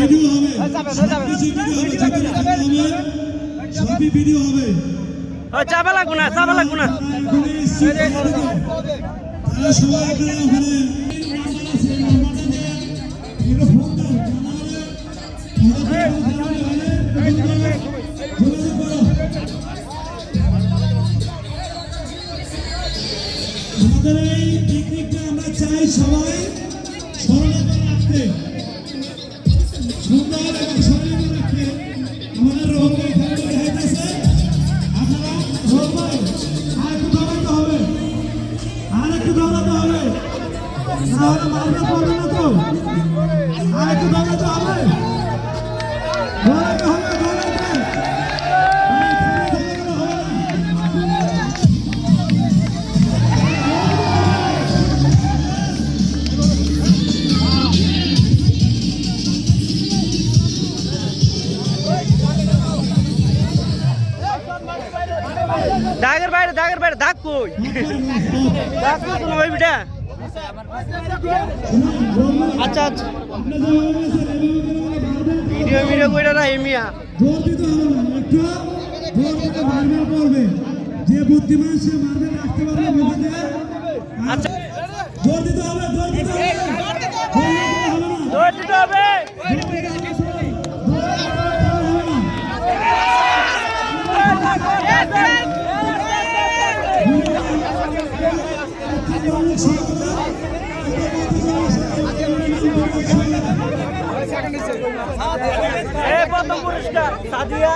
Video হবে। সবই video হবে চাপা লাগবো না চাপা লাগবো না। ওখানে এসছি। তারা সবাই আপনারা ওখানে। একটু ফোন দাও যোগাযোগ করো আমাদের এই পিকনিকটা আমরা চাই সবাই স্মরণে রাখতে দৌড়াতে হবে। তাহলে মারতে পারবে না তো। দাগের বাইরে দাগের বাইরে দাগ কই? দাগ কই কোনো ভাই বিটা আচ্ছা আচ্ছা। ভিডিও ভিডিও কইরা না এমিয়া জোর দিতে হবে না একটু জোর দিতে মারবেল করবে যে বুদ্ধিমান সে মারবেল রাখতে পারবে বুঝতে আচ্ছা। জোর দিতে হবে জোর দিতে হবে। জোর দিতে হবে না দৌড় দিতে হবে এ প্রথম পুরস্কার সাদিয়া